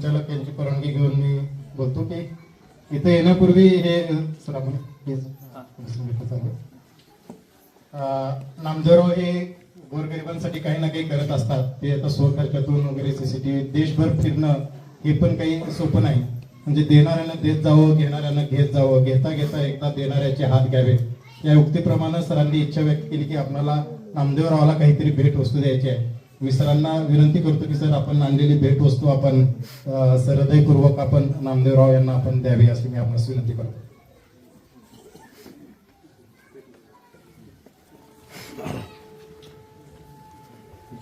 संचालक यांची परवानगी घेऊन मी बोलतो की इथे येण्यापूर्वी हे सर आपण हे गोरगरिबांसाठी काही ना काही करत असतात. ते आता स्वखर्चातून वगैरे सीसीटीव्ही देशभर फिरणं हे पण काही सोपं नाही. म्हणजे देणाऱ्यानं देत जावं घेणाऱ्यानं घेत जावं. घेता घेता एकदा देणाऱ्याचे हात घ्यावे. या उक्तीप्रमाणे सरांनी इच्छा व्यक्त केली की आपल्याला नामदेवरावाला काहीतरी भेट वस्तू द्यायची आहे. मी सरांना विनंती करतो की सर आपण आणलेली भेट वस्तू आपण अं, आपण नामदेवराव यांना आपण द्यावी अशी मी आपणास विनंती करतो.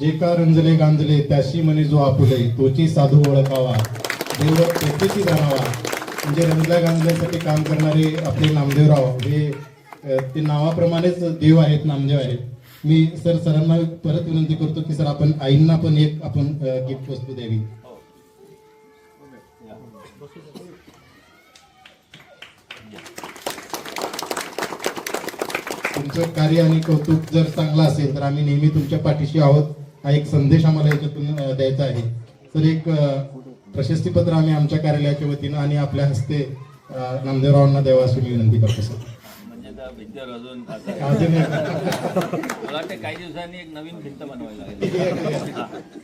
जे का रंजले गांजले त्याशी म्हणे जो आपुले तोची साधू ओळखावा देव तेथेची जाणावा म्हणजे रंजल्या गांजल्यासाठी काम करणारे आपले नामदेवराव हे ते नावाप्रमाणेच देव आहेत नामदेव आहेत. मी सर सरांना परत विनंती करतो की सर आपण आईंना पण एक आपण गिफ्ट वस्तू द्यावी. तुमचं कार्य आणि कौतुक जर चांगलं असेल तर आम्ही नेहमी तुमच्या पाठीशी आहोत. हा एक संदेश आम्हाला याच्यातून द्यायचा आहे. तर एक प्रशस्तीपत्र आम्ही आमच्या कार्यालयाच्या वतीनं आणि आपल्या हस्ते नामदेवरावांना द्यावं अशी मी विनंती करतो सर. भिंतीवर अजून मला वाटतं काही दिवसांनी एक नवीन भिंत बनवायला लागेल.